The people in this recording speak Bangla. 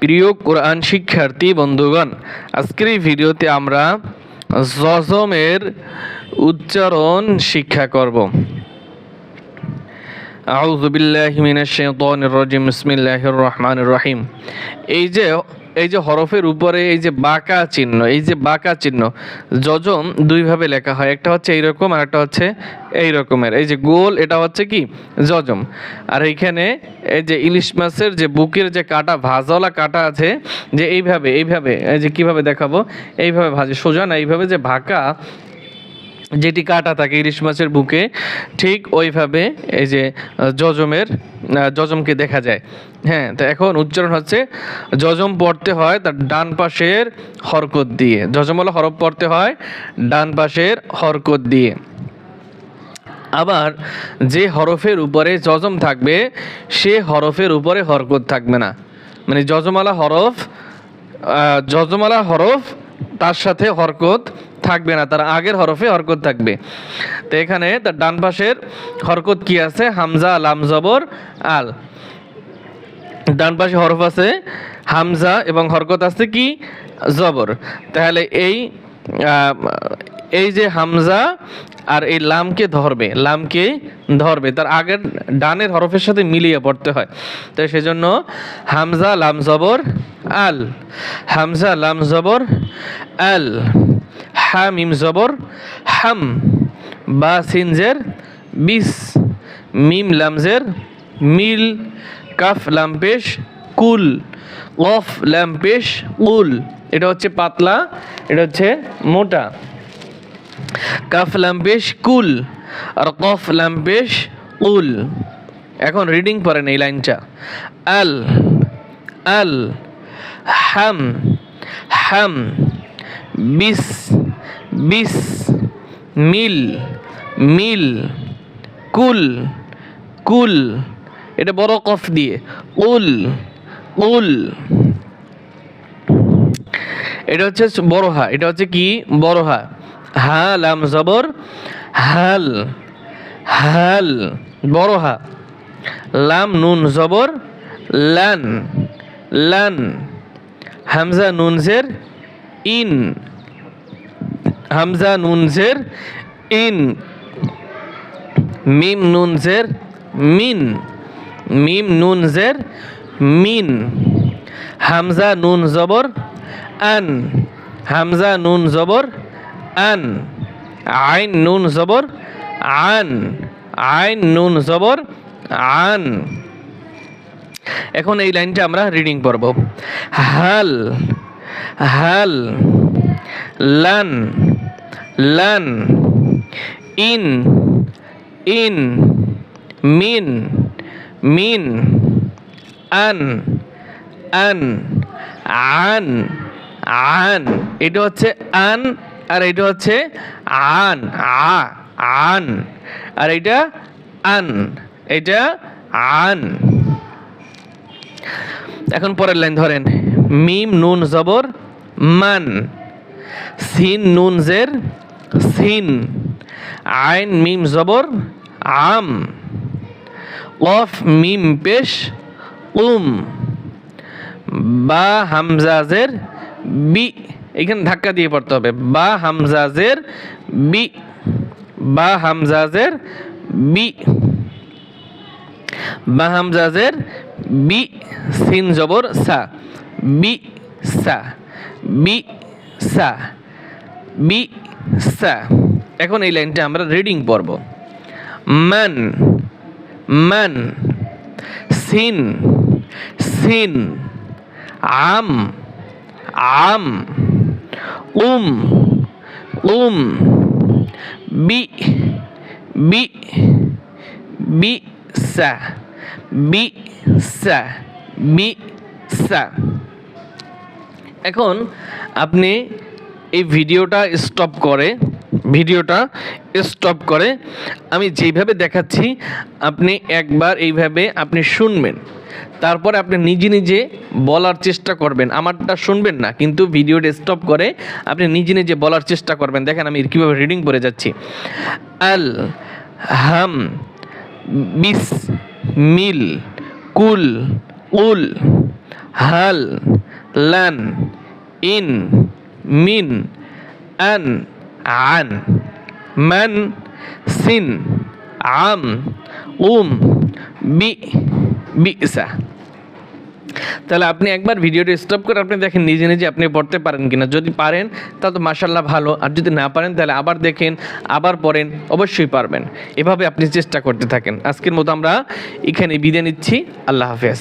প্রিয় কোরআন শিক্ষার্থী, বন্ধুগণ, আজকের এই ভিডিওতে আমরা জজমের উচ্চারণ শিক্ষা করব। আউজুবিল্লাহ মিনাশ শাইতানির রাজিম, বিসমিল্লাহির রহমানির রহিম। এই যে এই যে হরফের উপরে এই যে বাঁকা চিহ্ন, এই যে বাঁকা চিহ্ন, যজম দুইভাবে লেখা হয়, একটা হচ্ছে এইরকম আর একটা হচ্ছে এই রকমের এই যে গোল, এটা হচ্ছে কি? যজম। আর এইখানে এই যে ইলিশ মাছের যে বুকের যে কাটা, ভাজওয়ালা কাটা আছে, যে এইভাবে এইভাবে, এই যে কীভাবে দেখাবো? এইভাবে ভাজে, সোজা না, এইভাবে যে ভাকা যেটি কাটা থাকে ইলিশ মাছের বুকে, ঠিক ওইভাবে এই যে যজমের যজমকে দেখা যায়। হ্যাঁ তো এখন উচ্চারণ হচ্ছে, যজম পড়তে হয় তার ডান পাশের হরকত দিয়ে। যজম হলো হরফ পড়তে হয় ডান পাশের হরকত দিয়ে। আবার যে হরফের উপরে যজম থাকবে, সে হরফের উপরে হরকত থাকবে না। মানে যজমালা হরফ যজমালা হরফ তার সাথে হরকত থাকবে না, তার আগের হরফে হরকত থাকবে। তো এখানে তার ডান পাশের হরকত কি আছে? হামজা, লাম, জবর, আল। ডান পাশে হরফ আছে হামজা এবং হরকত আছে কি? জবর। তাহলে এই এই যে হামজা আর এই লামকে ধরবে লামকে ধরবে, তার আগের ডানের হরফের সাথে মিলিয়ে পড়তে হয়। তো সেজন্য হামজা, লাম, জবর, আল। হামজা, লাম, জবর, আল। হা মিম জবর, হাম বা সিনজের, বিস মিম লামজের, মিল কাফ লাম্পেশ, কুল কফ লাম্পেশ, কুল। এটা হচ্ছে পাতলা, এটা হচ্ছে মোটা। কাফ লাম্পেশ, কুল আর কফ ল্যাম্পেশ উল এখন রিডিং পড়েন এই লাইনটা। আল আল, হাম হাম, বিস বিস মিল মিল, কুল কুল, এটা বড় কফ দিয়ে, উল উল। এটা হচ্ছে বড় হা, এটা হচ্ছে কি? বড় হা। হা লাম জবর। হাল হাল, বড় হা। লাম, নুন, জবর। লান লান। হামজা, নুন, জের। ইন। হামজা নুন জের ইন, মিম নুন জের মিন, মিম নুন জের মিন, হামজা নুন জবর আন, হামজা নুন জবর আন, আইন নুন জবর আন, আইন নুন জবর আন। এখন এই লাইনটা আমরা রিডিং পড়ব। হাল হাল, লান লান ইন ইন মিন মিন আন আন আন আন এটা হচ্ছে আন আর এটা হচ্ছে আন আ আন আর এটা আন এটা আন এখন পরের লাইন ধরেন। মিম, নুন, জবর, মান। সিন নুন জের, সিন। আইন মিম জবর, আম। কফ মিম পেশ, উম। বা হামজাজের বি। এখানে ধাক্কা দিয়ে পড়তে হবে। বা হামজাজের বি। বা হামজাজের বি। বা হামজাজের বি। সিন জবর, সা। বি সা। বি সা বি সা। এখন এই লাইনটা আমরা রিডিং পড়ব। মান মান, সিন সিন, আম আম, উম উম, বি বি বি, সা বি সা বি, সা। এখন আপনি এই ভিডিওটা স্টপ করে, ভিডিওটা স্টপ করে, আমি যেইভাবে দেখাচ্ছি, আপনি একবার এইভাবে আপনি শুনবেন। তারপরে আপনি নিজে নিজে বলার চেষ্টা করবেন। আমারটা শুনবেন না, কিন্তু ভিডিওটা স্টপ করে আপনি নিজে নিজে বলার চেষ্টা করবেন। দেখেন আমি কীভাবে রিডিং করে যাচ্ছি। আল, হাম, বিস, মিল, কুল, উল, হাল লান ইন মিন আন আন মান সিন আম উম বি বিসা তাহলে আপনি একবার ভিডিওটি স্টপ করে আপনি দেখেন, নিজে নিজে আপনি পড়তে পারেন কিনা। যদি পারেন তা তো মাসাল্লাহ ভালো। আর যদি না পারেন, তাহলে আবার দেখেন, আবার পড়েন, অবশ্যই পারবেন। এভাবে আপনি চেষ্টা করতে থাকেন। আজকের মতো আমরা এখানে বিদায় নিচ্ছি। আল্লাহ হাফেজ।